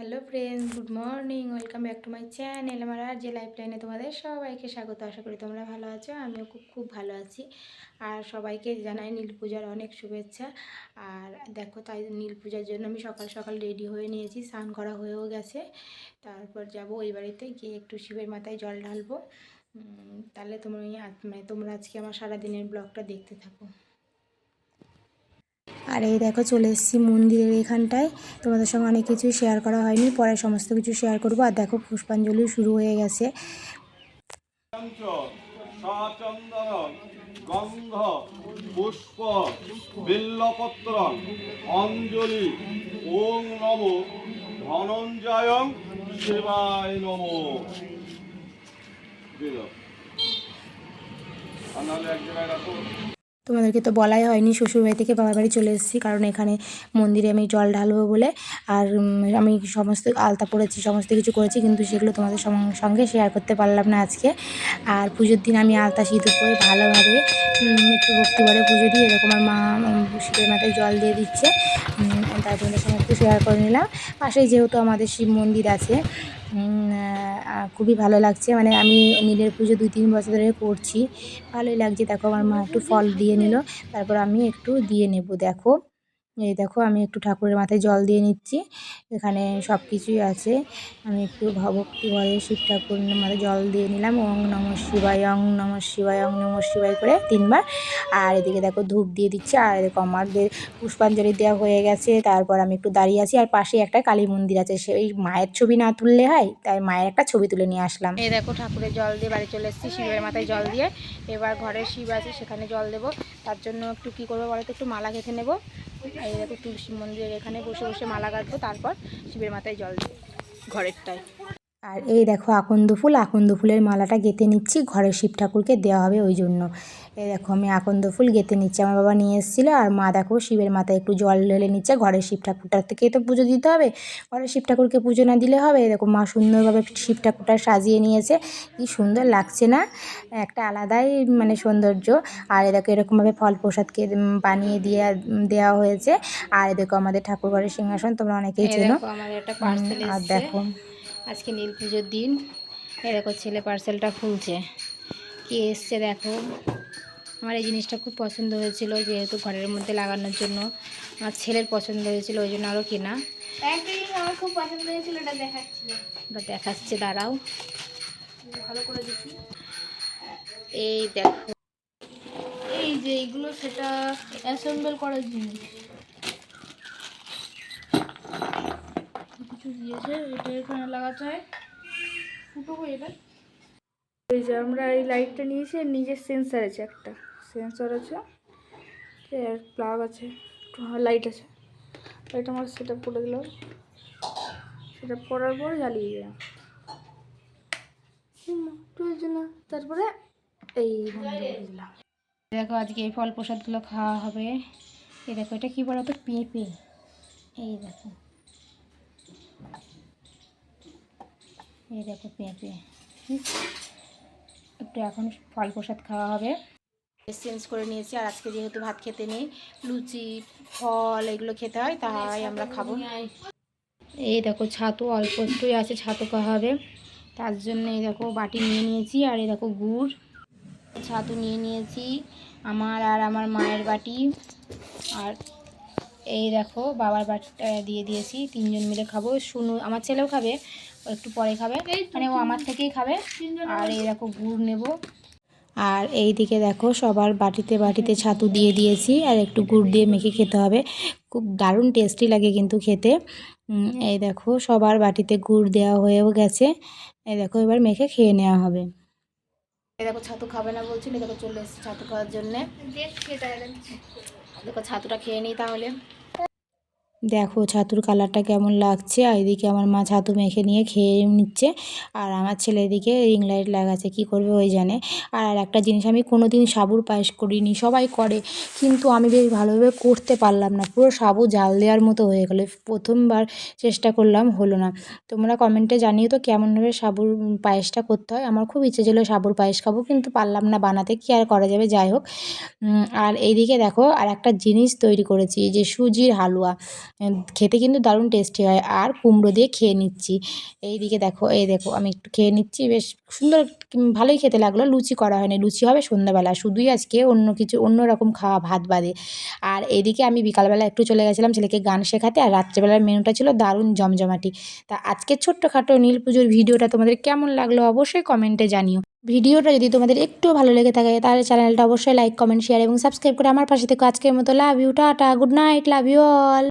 Hello friends, good morning, welcome back to my channel আমার আর যে লাইফ লাইনে তোমাদের সবাইকে স্বাগত। আশা করি তোমরা ভালো আছো, আমিও খুব খুব ভালো আছি। আর সবাইকে জানাই নীল পূজার অনেক শুভেচ্ছা। আর দেখো তাই নীল পূজার জন্য আমি সকাল সকাল রেডি হয়ে নিয়েছি, স্নান করা হয়েও গেছে। তারপর যাব ওই বাড়িতে গিয়ে একটু শিবের মাথায় জল ঢালবো। তাহলে তোমরা মানে তোমরা আজকে আমার সারাদিনের ব্লগটা দেখতে থাকো। আর এই দেখো চলে এসেছি মন্দিরের এখানটায়। তোমাদের সঙ্গে অনেক কিছু শেয়ার করা হয়নি, পরে সমস্ত কিছু শেয়ার করব। আর দেখো পুষ্পাঞ্জলি শুরু হয়ে গেছে। গন্ধ, পুষ্প বিল্লপত্র অঞ্জলি, ওং নম, ধনঞ্জয় শিবায় নম। তোমাদেরকে তো বলাই হয়নি, শ্বশুরবাড়ি থেকে বাবার বাড়ি চলে এসেছি, কারণ এখানে মন্দিরে আমি জল ঢালবো বলে, আর আমি সমস্ত আলতা পড়েছি সমস্ত কিছু করেছি, কিন্তু সেগুলো তোমাদের সঙ্গ- শেয়ার করতে পারলাম না আজকে। আর পুজোর দিন আমি আলতা সিঁদুর করে ভালোভাবে একটু ভক্তি করে পুজো দিই, এরকম আমার মা শিবের মাথায় জল দিয়ে দিচ্ছে তাই তোমাদের একটু শেয়ার করে নিলাম। পাশেই যেহেতু আমাদের শিব মন্দির আছে খুবই ভালো লাগছে। মানে আমি নীলের পুজো দুই, তিন বছর ধরে করছি। ভালোই লাগছে। দেখো আমার মা একটু ফল দিয়ে নিল। তারপর আমি একটু দিয়ে নেব। দেখো। এই দেখো আমি একটু ঠাকুরের মাথায় জল দিয়ে নিচ্ছি। এখানে সব কিছুই আছে। আমি একটু ভক্তি ভরে শিব ঠাকুরের মাথায় জল দিয়ে নিলাম। ওং নম শিবায় অং নম শিবায় অং নম শিবায় করে তিনবার। আর এদিকে দেখো ধূপ দিয়ে দিচ্ছে। আর দেখো আমাদের পুষ্পাঞ্জলি দেওয়া হয়ে গেছে। তারপর আমি একটু দাঁড়িয়ে আছি। আর পাশে একটা কালী মন্দির আছে। সেই মায়ের ছবি না তুললে হয়? তাই মায়ের একটা ছবি তুলে নিয়ে আসলাম। এই দেখো ঠাকুরের জল দিয়ে বাড়ি চলে এসেছি। শিবের মাথায় জল দিয়ে এবার ঘরে শিব আছে, সেখানে জল দেবো। তার জন্য একটু কী করব বলো তো? একটু মালা গেঁথে নেব। এই দেখো তুলসী মন্দিরের এখানে বসে বসে মালা গাঁথবো, তারপর শিবের মাথায় জল দেবো ঘরেরটায়। আর এই দেখো আকন্দ ফুল আকন্দ ফুলের মালাটা গেঁথে নিচ্ছি ঘরের শিব ঠাকুরকে দেওয়া হবে ওই জন্য। এই দেখো আমি আকন্দ ফুল গেঁথে নিচ্ছি আমার বাবা নিয়ে এসেছিল আর মা দেখো শিবের মাথায় একটু জল ঢেলে নিচ্ছে ঘরের শিব ঠাকুরটার থেকে তো পুজো দিতে হবে ঘরের শিব ঠাকুরকে পুজো না দিলে হবে এই দেখো মা সুন্দরভাবে শিব ঠাকুরটা সাজিয়ে নিয়েছে কি সুন্দর লাগছে না? একটা আলাদাই মানে সৌন্দর্য আর এ দেখো এরকমভাবে ফল প্রসাদকে বানিয়ে দিয়ে দেওয়া হয়েছে আর এ দেখো আমাদের ঠাকুর ঘরের সিংহাসন তোমরা অনেকেই চেনো। আর দেখো। আজকে নীল পুজোর দিন। এই দেখো ছেলে পার্সেলটা খুলছে। কি এসছে দেখো। আমার এই জিনিসটা খুব পছন্দ হয়েছিল যেহেতু ঘরের মধ্যে লাগানোর জন্য। আমার ছেলের পছন্দ হয়েছিল ওই জন্য আরও কেনা। আমার খুব পছন্দ হয়েছিল এটা দেখাচ্ছি। ওটা দেখাচ্ছে দাঁড়াও। ভালো করে দেখি। এই দেখো। এই যে এইগুলো সেটা অ্যাসেম্বল করার জিনিস। কিছু দিয়েছে এটা এখানে লাগাতে হয়। ফুটো করে এটা এই যে আমরা এই লাইটটা নিয়েছি নিজের সেন্সার আছে একটা। সেন্সর আছে এর প্লাগ আছে লাইট আছে। লাইট আমার সেটা করে দিলাম। সেটা পরার পর জ্বালিয়ে দিলাম। প্রয়োজন তারপরে এই দিলাম। দেখো আজকে এই ফল প্রসাদগুলো খাওয়া হবে। এই দেখো এটা কি বলো তো পেঁপে। এই দেখো। এই দেখো পেঁপে। একটু এখন ফল প্রসাদ খাওয়া হবে। চেঞ্জ করে নিয়েছি আর আজকে যেহেতু ভাত খেতে নেই লুচি ফল এগুলো খেতে হয় তাই আমরা খাব। এই দেখো ছাতু অল্প একটুই আছে ছাতু খাওয়া হবে। তার জন্য এই দেখো বাটি নিয়ে নিয়েছি আর এই দেখো গুড়। ছাতু নিয়ে নিয়েছি আমার আর আমার মায়ের বাটি। আর এই দেখো বাবার বাটিটা দিয়ে দিয়েছি তিনজন মিলে খাব। শুনু আমার ছেলেও খাবে একটু পরে খাবে। মানে ও আমার থেকেই খাবে। আর এই দেখো গুড় নেব। আর এই দিকে দেখো সবার বাটিতে বাটিতে ছাতু দিয়ে দিয়েছি আর একটু গুড় দিয়ে মেখে খেতে হবে। খুব দারুণ টেস্টি লাগে কিন্তু খেতে। এই দেখো সবার বাটিতে গুড় দেওয়া হয়েও গেছে। এই দেখো এবার মেখে খেয়ে নেওয়া হবে। এই দেখো ছাতু খাবে না বলছিল দেখো চলে এসেছে ছাতু খাওয়ার জন্যে। দেখো ছাতুটা খেয়ে নিই তাহলে। দেখো ছাতুর কালারটা কেমন লাগছে, আর এদিকে আমার মা ছাতু মেখে নিয়ে খেয়ে নিচ্ছে, আর আমার ছেলে এদিকে রিং লাইট লাগাচ্ছে, কী করবে ওই জানে। আর আর একটা জিনিস, আমি কোনো দিন সাবুর পায়েস করিনি, সবাই করে, কিন্তু আমি বেশ ভালোভাবে করতে পারলাম না, পুরো সাবু জাল দেওয়ার মতো হয়ে গেলো, প্রথমবার চেষ্টা করলাম, হলো না। তোমরা কমেন্টে জানিও তো কেমনভাবে সাবুর পায়েসটা করতে হয়, আমার খুব ইচ্ছে ছিল সাবুর পায়েস খাব, কিন্তু পারলাম না বানাতে, কি আর করা যাবে, যাই হোক। আর এইদিকে দেখো আর একটা জিনিস তৈরি করেছি যে সুজির হালুয়া। খেতে কিন্তু দারুণ টেস্টি হয়। আর কুমড়ো দিয়ে খেয়ে নিচ্ছি। এই দিকে দেখো, এই দেখো, আমি একটু খেয়ে নিচ্ছি। বেশ সুন্দর ভালোই খেতে লাগল। লুচি করা হয়নি। লুচি হবে সন্ধ্যাবেলা। শুধুই আজকে অন্য কিছু, অন্য রকম খাওয়া, ভাত বাদে। আর এদিকে আমি বিকালবেলা একটু চলে গেছিলাম ছেলেকে গান শেখাতে। আর রাত্রেবেলার মেনুটা ছিল দারুণ জমজমাটি। তা আজকে ছোট্টখাটো নীল পুজোর ভিডিওটা তোমাদের কেমন লাগল অবশ্যই কমেন্টে জানিও। ভিডিওটা যদি তোমাদের একটু ভালো লেগে থাকে, তাহলে চ্যানেলটা অবশ্যই লাইক কমেন্ট শেয়ার এবং সাবস্ক্রাইব করে আমার পাশে থেকে। আজকের মতো love you tata good night love you all